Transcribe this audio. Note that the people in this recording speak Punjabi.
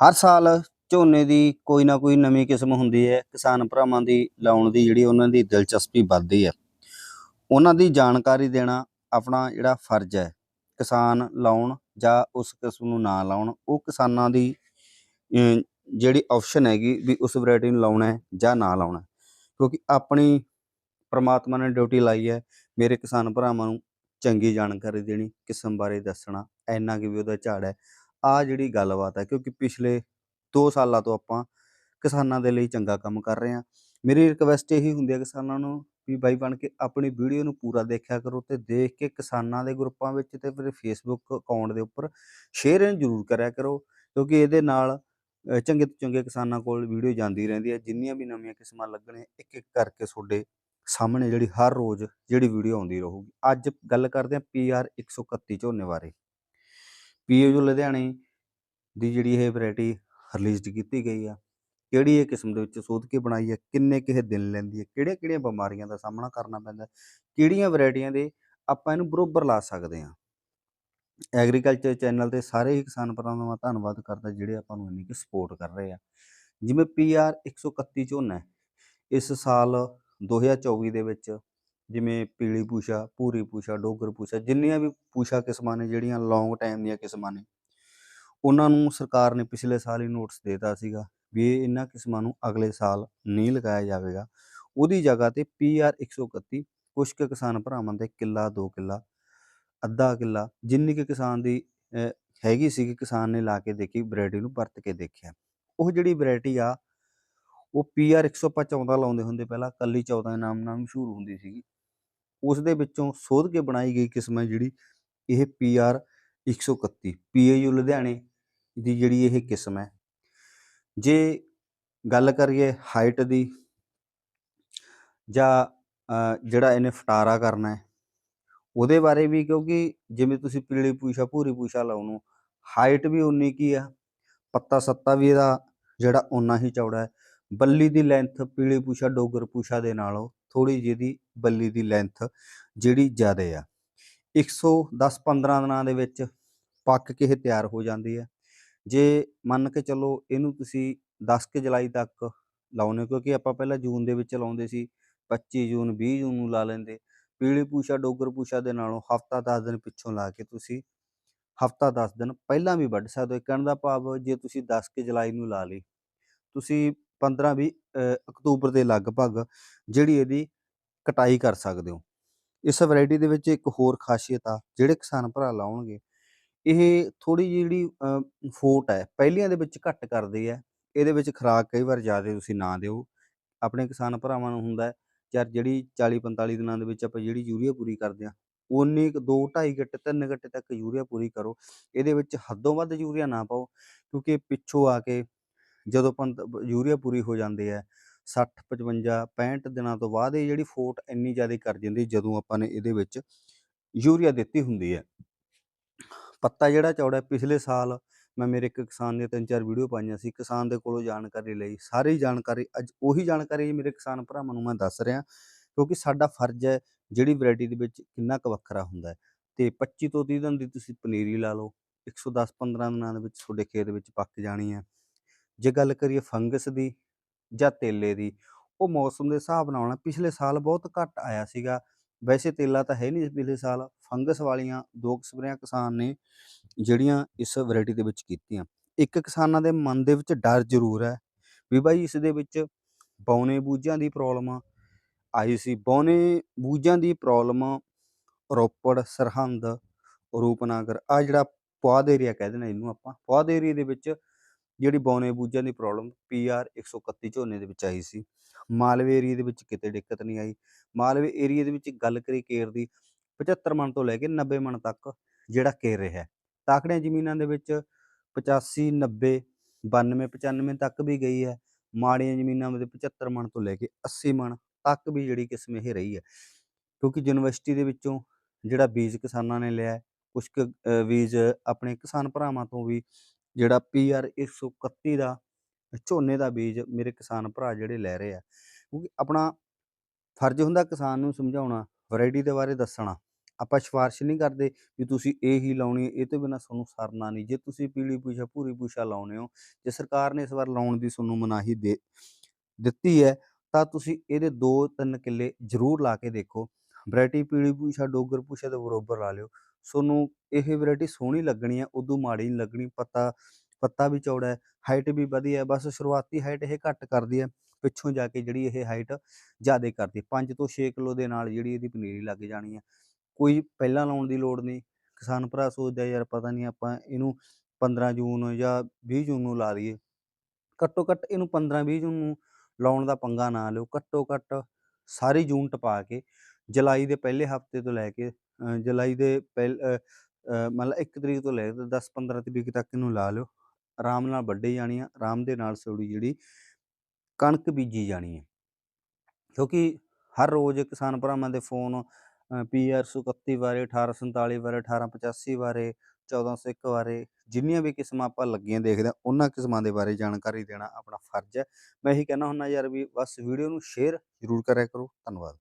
ਹਰ ਸਾਲ ਝੋਨੇ ਦੀ ਕੋਈ ਨਾ ਕੋਈ ਨਵੀਂ ਕਿਸਮ ਹੁੰਦੀ ਹੈ। ਕਿਸਾਨ ਭਰਾਵਾਂ ਦੀ ਲਾਉਣ ਦੀ ਜਿਹੜੀ ਉਹਨਾਂ ਦੀ ਦਿਲਚਸਪੀ ਵੱਧਦੀ ਹੈ। ਉਹਨਾਂ ਦੀ ਜਾਣਕਾਰੀ ਦੇਣਾ ਆਪਣਾ ਜਿਹੜਾ ਫਰਜ਼ ਹੈ। ਕਿਸਾਨ ਲਾਉਣ ਜਾਂ ਉਸ ਕਿਸਮ ਨੂੰ ਨਾ ਲਾਉਣ, ਉਹ ਕਿਸਾਨਾਂ ਦੀ ਜਿਹੜੀ ਆਪਸ਼ਨ ਹੈਗੀ ਵੀ ਉਸ ਵੈਰਾਈਟੀ ਨੂੰ ਲਾਉਣਾ ਹੈ ਜਾਂ ਨਾ ਲਾਉਣਾ ਕਿਉਂਕਿ ਆਪਣੀ ਪ੍ਰਮਾਤਮਾ ਨੇ ਡਿਊਟੀ ਲਾਈ ਹੈ। ਮੇਰੇ ਕਿਸਾਨ ਭਰਾਵਾਂ ਨੂੰ ਚੰਗੀ ਜਾਣਕਾਰੀ ਦੇਣੀ, ਕਿਸਮ ਬਾਰੇ ਦੱਸਣਾ, ਇੰਨਾ ਕਿ ਵੀ ਉਹਦਾ ਝਾੜ ਹੈ। ਆ ਜਿਹੜੀ ਗੱਲਬਾਤ ਹੈ, ਕਿਉਂਕਿ ਪਿਛਲੇ 2 ਸਾਲਾਂ ਤੋਂ ਆਪਾਂ ਕਿਸਾਨਾਂ ਦੇ ਲਈ ਚੰਗਾ ਕੰਮ ਕਰ ਰਹੇ ਹਾਂ। ਮੇਰੀ ਰਿਕਵੈਸਟ ਇਹੀ ਹੁੰਦੀ ਹੈ ਕਿਸਾਨਾਂ ਨੂੰ ਵੀ ਬਾਈ ਬਣ ਕੇ ਆਪਣੀ ਵੀਡੀਓ ਨੂੰ ਪੂਰਾ ਦੇਖਿਆ ਕਰੋ ਤੇ ਦੇਖ ਕੇ ਕਿਸਾਨਾਂ ਦੇ ਗਰੁੱਪਾਂ ਵਿੱਚ ਤੇ ਫਿਰ ਫੇਸਬੁੱਕ ਅਕਾਊਂਟ ਦੇ ਉੱਪਰ ਸ਼ੇਅਰ ਇਹਨੂੰ ਜ਼ਰੂਰ ਕਰਿਆ ਕਰੋ, ਕਿਉਂਕਿ ਇਹਦੇ ਨਾਲ ਚੰਗੇ ਤੋਂ ਚੰਗੇ ਕਿਸਾਨਾਂ ਕੋਲ ਵੀਡੀਓ ਜਾਂਦੀ ਰਹਿੰਦੀ ਹੈ। ਜਿੰਨੀਆਂ ਵੀ ਨਵੀਆਂ ਕਿਸਮਾਂ ਲੱਗਣੇ ਇੱਕ ਇੱਕ ਕਰਕੇ ਤੁਹਾਡੇ ਸਾਹਮਣੇ ਜਿਹੜੀ ਹਰ ਰੋਜ਼ ਜਿਹੜੀ ਵੀਡੀਓ ਆਉਂਦੀ ਰਹੂਗੀ। ਅੱਜ ਗੱਲ ਕਰਦੇ ਹਾਂ ਪੀਆਰ 131 ਝੋਨੇ ਬਾਰੇ। ਪੀਏਯੂ ਲੁਧਿਆਣੇ ਦੀ ਜਿਹੜੀ ਇਹ ਵੈਰਾਈਟੀ ਰਿਲੀਜ਼ਡ ਕੀਤੀ ਗਈ ਆ, ਕਿਹੜੀ ਇਹ ਕਿਸਮ ਦੇ ਵਿੱਚ ਸੋਧ ਕੇ ਬਣਾਈ ਹੈ ਕਿੰਨੇ ਕਿਹ ਦਿਨ ਲੈਂਦੀ ਹੈ ਕਿਹੜੀਆਂ ਕਿਹੜੀਆਂ ਬਿਮਾਰੀਆਂ ਦਾ ਸਾਹਮਣਾ ਕਰਨਾ ਪੈਂਦਾ, ਕਿਹੜੀਆਂ ਵੈਰਾਈਟੀਆਂ ਦੇ ਆਪਾਂ ਇਹਨੂੰ ਬਰੋਬਰ ਲਾ ਸਕਦੇ ਹਾਂ ਐਗਰੀਕਲਚਰ ਚੈਨਲ ਤੇ ਸਾਰੇ ਹੀ ਕਿਸਾਨ ਭਰਾਵਾਂ ਦਾ ਮੈਂ ਧੰਨਵਾਦ ਕਰਦਾ, ਜਿਹੜੇ ਆਪਾਂ ਨੂੰ ਇੰਨੀ ਕਿ ਸਪੋਰਟ ਕਰ ਰਹੇ ਆ। ਜਿਵੇਂ ਪੀਆਰ 131 ਝੋਨਾ ਇਸ ਸਾਲ 2024 ਦੇ ਵਿੱਚ ਜਿਵੇਂ ਪੀਲੀ ਪੂਸ਼ਾ ਪੂਰੀ ਪੂਸ਼ਾ ਡੋਗਰ ਪੂਸ਼ਾ ਜਿੰਨੀਆਂ ਵੀ ਪੂਸ਼ਾ ਕਿਸਮਾਂ ਨੇ, ਜਿਹੜੀਆਂ ਲੌਂਗ ਟਾਈਮ ਦੀਆਂ ਕਿਸਮਾਂ ਨੇ, ਉਹਨਾਂ ਨੂੰ ਸਰਕਾਰ ਨੇ ਪਿਛਲੇ ਸਾਲ ਹੀ ਨੋਟਿਸ ਦੇਤਾ ਸੀਗਾ ਵੀ ਇਹਨਾਂ ਕਿਸਮਾਂ ਨੂੰ ਅਗਲੇ ਸਾਲ ਨਹੀਂ ਲਗਾਇਆ ਜਾਵੇਗਾ। ਉਹਦੀ ਜਗ੍ਹਾ ਤੇ ਪੀਆਰ 131 ਕੁਛ ਕੁ ਕਿਸਾਨ ਭਰਾਵਾਂ ਦੇ ਕਿੱਲਾ 2 ਕਿੱਲਾ, ਅੱਧਾ ਕਿੱਲਾ, ਜਿੰਨੀ ਕਿ ਕਿਸਾਨ ਦੀ ਹੈਗੀ ਸੀ ਕਿ ਕਿਸਾਨ ਨੇ ਲਾ ਕੇ ਦੇਖੀ ਵੈਰਾਈਟੀ ਨੂੰ ਵਰਤ ਕੇ ਦੇਖਿਆ। ਉਹ ਜਿਹੜੀ ਵੈਰਾਈਟੀ ਆ, ਉਹ ਪੀਆਰ 114 ਲਾਉਂਦੇ ਹੁੰਦੇ ਪਹਿਲਾਂ, ਕੱਲੀ 14 ਦੇ ਨਾਮ ਨਾਲ ਮਸ਼ਹੂਰ ਹੁੰਦੀ ਸੀਗੀ। ਉਸ ਦੇ ਵਿੱਚੋਂ ਸੋਧ ਕੇ ਬਣਾਈ ਗਈ ਕਿਸਮ ਹੈ ਜਿਹੜੀ ਇਹ ਪੀਆਰ 131 ਪੀਏਯੂ ਲੁਧਿਆਣੇ ਦੀ ਜਿਹੜੀ ਇਹ ਕਿਸਮ ਹੈ। ਜੇ ਗੱਲ ਕਰੀਏ ਹਾਈਟ ਦੀ ਜਾਂ ਜਿਹੜਾ ਇਹਨੇ ਫਟਾਰਾ ਕਰਨਾ ਹੈ, ਉਹਦੇ ਬਾਰੇ ਵੀ ਕਿਉਂਕਿ ਜਿਵੇਂ ਤੁਸੀਂ ਪੀਲੀ ਪੂਸ਼ਾ ਭੂਰੀ ਪੂਸ਼ਾ ਨੂੰ ਹਾਈਟ ਵੀ ਉਨੀ ਕੀ ਆ, ਪੱਤਾ ਸੱਤਾ ਵੀ ਇਹਦਾ ਜਿਹੜਾ ਉਨਾ ਹੀ ਚੌੜਾ ਹੈ। ਬੱਲੀ ਦੀ ਲੈਂਥ ਪੀਲੀ ਪੂਸ਼ਾ ਡੋਗਰ ਪੂਸ਼ਾ ਦੇ ਨਾਲੋਂ ਥੋੜੀ ਜਿਹੀ ਬੱਲੀ ਦੀ ਲੈਂਥ ਜਿਹੜੀ ਜ਼ਿਆਦਾ ਆ। 110 15 ਦਿਨਾਂ ਦੇ ਵਿੱਚ ਪੱਕ ਕੇ ਇਹ ਤਿਆਰ ਹੋ ਜਾਂਦੀ ਹੈ ਜੇ ਮੰਨ ਕੇ ਚੱਲੋ ਇਹਨੂੰ ਤੁਸੀਂ 10 ਕਿ ਜੁਲਾਈ ਤੱਕ ਲਾਉਨੇ ਹੋ, ਕਿਉਂਕਿ ਆਪਾਂ ਪਹਿਲਾਂ ਜੂਨ ਦੇ ਵਿੱਚ ਲਾਉਂਦੇ ਸੀ 25 ਜੂਨ 20 ਜੂਨ ਨੂੰ ਲਾ ਲੈਂਦੇ। ਪੀਲੀ ਪੂਸ਼ਾ ਡੋਗਰ ਪੂਸ਼ਾ ਦੇ ਨਾਲੋਂ ਹਫਤਾ 10 ਦਿਨ ਪਿੱਛੋਂ ਲਾ ਕੇ ਤੁਸੀਂ ਹਫਤਾ 10 ਦਿਨ ਪਹਿਲਾਂ ਵੀ ਵੱਢ ਸਕਦੇ ਹੋ। ਕਹਿਣ ਦਾ ਭਾਵ ਜੇ ਤੁਸੀਂ 10 ਕਿ ਜੁਲਾਈ ਨੂੰ ਲਾ ਲਈ ਤੁਸੀਂ 15 20 ਅਕਤੂਬਰ ਦੇ ਲਗਭਗ ਜਿਹੜੀ ਇਹਦੀ ਕਟਾਈ ਕਰ ਸਕਦੇ ਹੋ। ਇਸ ਵੈਰਾਈਟੀ ਦੇ ਵਿੱਚ ਇੱਕ ਹੋਰ ਖਾਸੀਅਤ ਆ, ਜਿਹੜੇ ਕਿਸਾਨ ਭਰਾ ਲਾਉਣਗੇ, ਇਹ ਥੋੜੀ ਜਿਹੜੀ ਫੋਟ ਹੈ, ਪਹਿਲੀਆਂ ਦੇ ਵਿੱਚ ਘੱਟ ਕਰਦੇ ਹੈ ਇਹਦੇ ਵਿੱਚ ਖੁਰਾਕ ਕਈ ਵਾਰ ਜ਼ਿਆਦਾ ਤੁਸੀਂ ਨਾ ਦਿਓ। ਆਪਣੇ ਕਿਸਾਨ ਭਰਾਵਾਂ ਨੂੰ ਹੁੰਦਾ ਯਾਰ ਜਿਹੜੀ 40 45 ਦਿਨਾਂ ਦੇ ਵਿੱਚ ਆਪਾਂ ਜਿਹੜੀ ਯੂਰੀਆ ਪੂਰੀ ਕਰਦੇ ਆ ਉਨੀ ਕੁ ਦੋ 2.5 ਗੱਟੇ 3 ਗੱਟੇ ਤੱਕ ਯੂਰੀਆ ਪੂਰੀ ਕਰੋ, ਇਹਦੇ ਵਿੱਚ ਹੱਦੋਂ ਵੱਧ ਯੂਰੀਆ ਨਾ ਪਾਓ, ਕਿਉਂਕਿ ਪਿੱਛੋਂ ਆ ਕੇ ਜਦੋਂ ਪੰਦ ਯੂਰੀਆ ਪੂਰੀ ਹੋ ਜਾਂਦੇ ਹੈ 60 55 65 ਦਿਨਾਂ ਤੋਂ ਬਾਅਦ ਇਹ ਜਿਹੜੀ ਫੋਟ ਇੰਨੀ ਜ਼ਿਆਦਾ ਕਰ ਜਾਂਦੀ ਜਦੋਂ ਆਪਾਂ ਨੇ ਇਹਦੇ ਵਿੱਚ ਯੂਰੀਆ ਦਿੱਤੀ ਹੁੰਦੀ ਹੈ। ਪੱਤਾ ਜਿਹੜਾ ਚੌੜਾ ਪਿਛਲੇ ਸਾਲ ਮੈਂ ਮੇਰੇ ਇੱਕ ਕਿਸਾਨ ਦੀਆਂ ਤਿੰਨ ਚਾਰ ਵੀਡੀਓ ਪਾਈਆਂ ਸੀ, ਕਿਸਾਨ ਦੇ ਕੋਲੋਂ ਜਾਣਕਾਰੀ ਲਈ, ਸਾਰੀ ਜਾਣਕਾਰੀ, ਅੱਜ ਉਹੀ ਜਾਣਕਾਰੀ ਮੇਰੇ ਕਿਸਾਨ ਭਰਾਵਾਂ ਨੂੰ ਮੈਂ ਦੱਸ ਰਿਹਾ, ਕਿਉਂਕਿ ਸਾਡਾ ਫਰਜ਼ ਹੈ ਜਿਹੜੀ ਵੈਰਾਈਟੀ ਦੇ ਵਿੱਚ ਕਿੰਨਾ ਕੁ ਵੱਖਰਾ ਹੁੰਦਾ ਹੈ। ਤੇ 25 ਤੋਂ 30 ਦਿਨ ਦੀ ਤੁਸੀਂ ਪਨੀਰੀ ਲਾ ਲਓ 110 15 ਦਿਨਾਂ ਦੇ ਵਿੱਚ ਤੁਹਾਡੇ ਖੇਤ ਵਿੱਚ ਪੱਕ ਜਾਣੀ ਹੈ। ਜੇ ਗੱਲ ਕਰੀਏ ਫੰਗਸ ਦੀ ਜਾਂ ਤੇਲੇ ਦੀ, ਉਹ ਮੌਸਮ ਦੇ ਹਿਸਾਬ ਨਾਲ ਆਉਣਾ ਪਿਛਲੇ ਸਾਲ ਬਹੁਤ ਘੱਟ ਆਇਆ ਸੀਗਾ। ਵੈਸੇ ਤੇਲਾ ਤਾਂ ਹੈ ਨਹੀਂ ਸੀ ਪਿਛਲੇ ਸਾਲ। ਫੰਗਸ ਵਾਲੀਆਂ ਦੋ ਕੁ ਸਪਰੇਆਂ ਕਿਸਾਨ ਨੇ ਜਿਹੜੀਆਂ ਇਸ ਵੈਰਾਈਟੀ ਦੇ ਵਿੱਚ ਕੀਤੀਆਂ। ਇੱਕ ਕਿਸਾਨਾਂ ਦੇ ਮਨ ਦੇ ਵਿੱਚ ਡਰ ਜ਼ਰੂਰ ਹੈ ਵੀ ਭਾਈ ਇਸ ਦੇ ਵਿੱਚ ਬੌਨੇ ਬੂਝਾਂ ਦੀ ਪ੍ਰੋਬਲਮ ਆਈ ਸੀ ਬੌਨੇ ਬੂਝਾਂ ਦੀ ਪ੍ਰੋਬਲਮ ਰੋਪੜ, ਸਰਹੰਦ, ਰੂਪਨਗਰ ਆ ਜਿਹੜਾ ਪੁਆਧ ਏਰੀਆ ਕਹਿ ਦੇਣਾ ਇਹਨੂੰ ਆਪਾਂ। ਪੁਆਧ ਏਰੀਆ ਦੇ ਵਿੱਚ ਜਿਹੜੀ ਬੌਨੇ ਬੂਝਾਂ ਦੀ ਪ੍ਰੋਬਲਮ ਪੀਆਰ 131 ਝੋਨੇ ਦੇ ਵਿੱਚ ਆਈ ਸੀ। ਮਾਲਵੇ ਏਰੀਆ ਦੇ ਵਿੱਚ ਕਿਤੇ ਦਿੱਕਤ ਨਹੀਂ ਆਈ। ਮਾਲਵੇ ਏਰੀਆ ਦੇ ਵਿੱਚ ਗੱਲ ਕਰੀ ਕੇਰ ਦੀ 75 ਮਣ ਤੋਂ ਲੈ ਕੇ 90 ਮਣ ਤੱਕ ਜਿਹੜਾ ਕੇਰ ਰਿਹਾ। ਹੈ। ਤਾਕੜੀਆਂ ਜ਼ਮੀਨਾਂ ਦੇ ਵਿੱਚ 85 90 92 95 ਤੱਕ ਵੀ ਗਈ ਹੈ। ਮਾੜੀਆਂ ਜ਼ਮੀਨਾਂ ਦੇ 75 ਮਣ ਤੋਂ ਲੈ ਕੇ 80 ਮਣ ਤੱਕ ਵੀ ਜਿਹੜੀ ਕਿਸਮ ਇਹ ਰਹੀ ਹੈ। ਕਿਉਂਕਿ ਯੂਨੀਵਰਸਿਟੀ ਦੇ ਵਿੱਚੋਂ ਜਿਹੜਾ ਬੀਜ ਕਿਸਾਨਾਂ ਨੇ ਲਿਆ ਹੈ, ਕੁਛ ਬੀਜ ਆਪਣੇ ਕਿਸਾਨ ਭਰਾਵਾਂ ਤੋਂ ਵੀ ਜਿਹੜਾ ਪੀਆਰ 131 ਦਾ ਝੋਨੇ ਦਾ ਬੀਜ ਮੇਰੇ ਕਿਸਾਨ ਭਰਾ ਜਿਹੜੇ ਲੈ ਰਹੇ ਆ, ਕਿਉਂਕਿ ਆਪਣਾ ਫਰਜ਼ ਹੁੰਦਾ ਕਿਸਾਨ ਨੂੰ ਸਮਝਾਉਣਾ, ਵੈਰਾਈਟੀ ਦੇ ਬਾਰੇ ਦੱਸਣਾ। ਆਪਾਂ ਸਿਫਾਰਿਸ਼ ਨਹੀਂ ਕਰਦੇ ਵੀ ਤੁਸੀਂ ਇਹ ਹੀ ਲਾਉਣੀ ਇਹ ਤੋਂ ਬਿਨਾਂ ਤੁਹਾਨੂੰ ਸਰਨਾ ਨਹੀਂ। ਜੇ ਤੁਸੀਂ ਪੀਲੀ ਪੂਛਾ, ਭੂਰੀ ਪੂਛਾ ਲਾਉਨੇ ਹੋ, ਜੇ ਸਰਕਾਰ ਨੇ ਇਸ ਵਾਰ ਲਾਉਣ ਦੀ ਤੁਹਾਨੂੰ ਮਨਾਹੀ ਦੇ, ਦਿੱਤੀ ਹੈ, ਤਾਂ ਤੁਸੀਂ ਇਹਦੇ 2-3 ਕਿੱਲੇ ਜ਼ਰੂਰ ਲਾ ਕੇ ਦੇਖੋ। ਵੈਰਾਈਟੀ ਪੀਲੀ ਪੂਛਾ, ਡੋਗਰ ਪੂਛਾ ਦੇ ਬਰੋਬਰ ਲਾ ਲਿਓ। ਤੁਹਾਨੂੰ ਇਹ ਵੈਰਾਈਟੀ ਸੋਹਣੀ ਲੱਗਣੀ ਹੈ ਉਦੋਂ ਮਾੜੀ ਨਹੀਂ ਲੱਗਣੀ, ਪੱਤਾ ਪੱਤਾ ਵੀ ਚੌੜਾ ਹੈ ਹਾਈਟ ਵੀ ਵਧੀਆ ਬਸ ਸ਼ੁਰੂਆਤੀ ਹਾਈਟ ਇਹ ਘੱਟ ਕਰਦੀ ਹੈ, ਪਿੱਛੋਂ ਜਾ ਕੇ ਜਿਹੜੀ ਇਹ ਹਾਈਟ ਜ਼ਿਆਦਾ ਕਰਦੀ 5 ਤੋਂ 6 ਕਿਲੋ ਦੇ ਨਾਲ ਜਿਹੜੀ ਇਹਦੀ ਪਨੀਰੀ ਲੱਗ ਜਾਣੀ ਹੈ। ਕੋਈ ਪਹਿਲਾਂ ਲਾਉਣ ਦੀ ਲੋੜ ਨਹੀਂ, ਕਿਸਾਨ ਭਰਾ ਸੋਚਦਾ ਯਾਰ ਪਤਾ ਨਹੀਂ ਆਪਾਂ ਇਹਨੂੰ 15 ਜੂਨ ਜਾਂ 20 ਜੂਨ ਨੂੰ ਲਾ ਦਈਏ ਘੱਟੋ ਘੱਟ ਇਹਨੂੰ 15 20 ਜੂਨ ਨੂੰ ਲਾਉਣ ਦਾ ਪੰਗਾ ਨਾ ਲਿਓ ਘੱਟੋ ਘੱਟ ਸਾਰੀ ਜੂਨ ਟਪਾ ਕੇ, ਜੁਲਾਈ ਦੇ ਪਹਿਲੇ ਹਫ਼ਤੇ ਤੋਂ ਲੈ ਕੇ ਜੁਲਾਈ ਦੇ ਪਹਿਲ ਮਤਲਬ 1 ਤਰੀਕ ਤੋਂ ਲੈ ਕੇ 10 15 ਤਰੀਕ ਤੱਕ ਇਹਨੂੰ ਲਾ ਲਿਓ। ਆਰਾਮ ਨਾਲ ਵੱਢੇ ਜਾਣੀ ਆ, ਆਰਾਮ ਦੇ ਨਾਲ ਸੌੜੀ ਜਿਹੜੀ ਕਣਕ ਬੀਜੀ ਜਾਣੀ ਹੈ ਕਿਉਂਕਿ ਹਰ ਰੋਜ਼ ਕਿਸਾਨ ਭਰਾਵਾਂ ਦੇ ਫੋਨ ਪੀਆਰ 131 ਬਾਰੇ 1847 ਬਾਰੇ 1885 ਬਾਰੇ 1401 ਬਾਰੇ, ਜਿੰਨੀਆਂ ਵੀ ਕਿਸਮਾਂ ਆਪਾਂ ਲੱਗੀਆਂ ਦੇਖਦੇ ਹਾਂ ਉਹਨਾਂ ਕਿਸਮਾਂ ਦੇ ਬਾਰੇ ਜਾਣਕਾਰੀ ਦੇਣਾ ਆਪਣਾ ਫਰਜ਼ ਹੈ। ਮੈਂ ਇਹੀ ਕਹਿਣਾ ਹੁੰਦਾ ਯਾਰ ਵੀ ਬਸ ਵੀਡੀਓ ਨੂੰ ਸ਼ੇਅਰ ਜ਼ਰੂਰ ਕਰਿਆ ਕਰੋ। ਧੰਨਵਾਦ।